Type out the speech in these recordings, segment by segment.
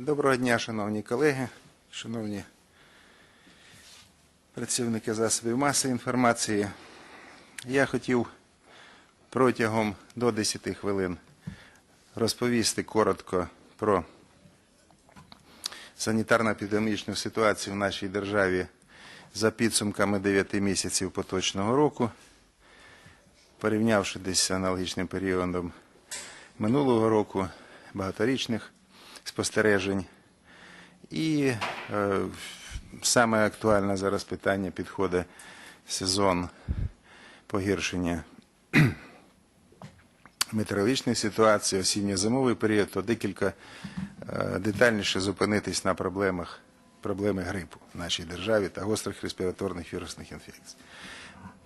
Доброго дня, шановні колеги, шановні працівники засобів масової інформації. Я хотів протягом до 10 хвилин розповісти коротко про санітарно-епідемічну ситуацію в нашій державі за підсумками 9 місяців поточного року, порівнявши десь з аналогічним періодом минулого року, багаторічних спостережень. І е, саме актуальне зараз питання підходить сезон погіршення метеорологічної ситуації, осінньо-зимовий період, то декілька е, детальніше зупинитись на проблемах проблеми грипу в нашій державі та гострих респіраторних вірусних інфекцій.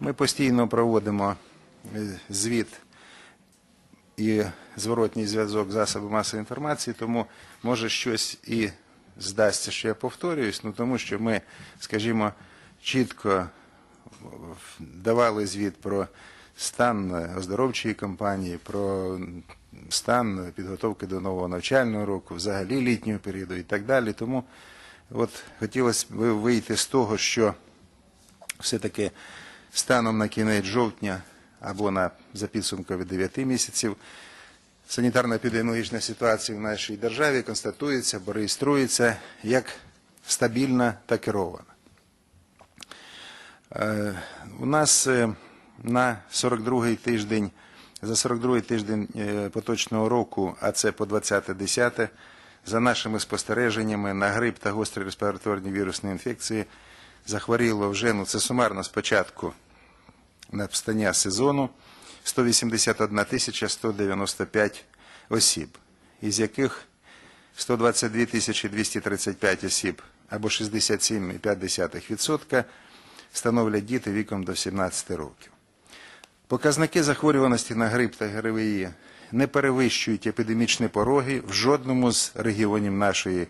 Ми постійно проводимо е, звіт і зворотній зв'язок засобів масової інформації, тому може щось і здасться, що я повторююсь, ну тому що ми, скажімо, чітко давали звіт про стан оздоровчої кампанії, про стан підготовки до нового навчального року, взагалі літнього періоду і так далі. Тому от хотілося б вийти з того, що все-таки станом на кінець жовтня або на за підсумками 9 місяців санітарно-епідеміологічна ситуація в нашій державі констатується або реєструється як стабільна та керована. Е, У нас е, на 42-й тиждень, за 42-й тиждень е, поточного року, а це по 20-10, за нашими спостереженнями на грип та гострі респіраторні вірусні інфекції захворіло вже, ну це сумарно спочатку настання сезону 181 тисяча 195 осіб, із яких 122 тисячі 235 осіб або 67,5% становлять діти віком до 17 років. Показники захворюваності на грип та ГРВІ не перевищують епідемічні пороги в жодному з регіонів нашої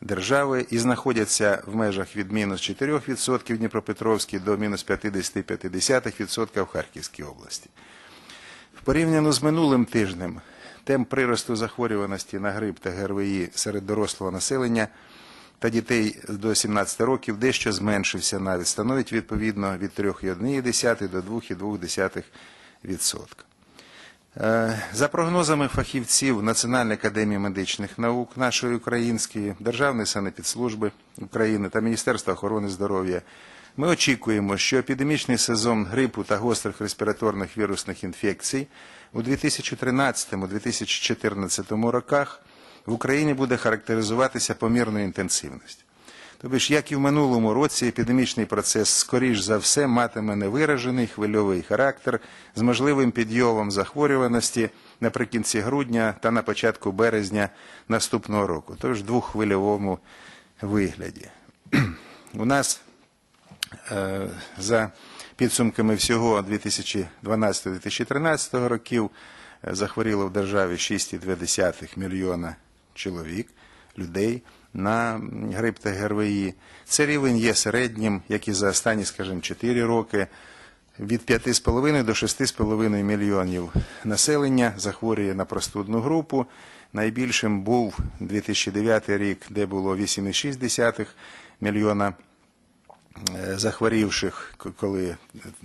держави і знаходяться в межах від мінус 4% в Дніпропетровській до мінус 50,5% в Харківській області. Порівняно з минулим тижнем темп приросту захворюваності на грип та ГРВІ серед дорослого населення та дітей до 17 років дещо зменшився навіть, становить відповідно від 3,1 до 2,2%. Е, За прогнозами фахівців Національної академії медичних наук нашої української Державної санепідслужби України та Міністерства охорони здоров'я, ми очікуємо, що епідемічний сезон грипу та гострих респіраторних вірусних інфекцій у 2013-2014 роках в Україні буде характеризуватися помірною інтенсивністю. Тобто, ж, як і в минулому році, епідемічний процес, скоріш за все, матиме невиражений хвильовий характер з можливим підйомом захворюваності наприкінці грудня та на початку березня наступного року, тож двоххвильовому вигляді. У нас е, за підсумками всього 2012-2013 років е, захворіло в державі 6,2 мільйона чоловік, людей на грип та ГРВІ. Це рівень є середнім, як і за останні, скажімо, 4 роки. Від 5,5 до 6,5 мільйонів населення захворює на простудну групу. Найбільшим був 2009 рік, де було 8,6 мільйона захворівших, коли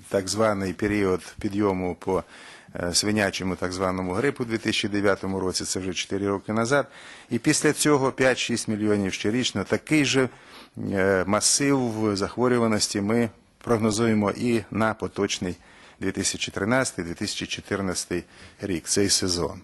так званий період підйому по е, свинячому так званому грипу у 2009 році, це вже 4 роки назад. І після цього 5-6 мільйонів щорічно. Такий же е, масив захворюваності ми прогнозуємо і на поточний 2013-2014 рік, цей сезон.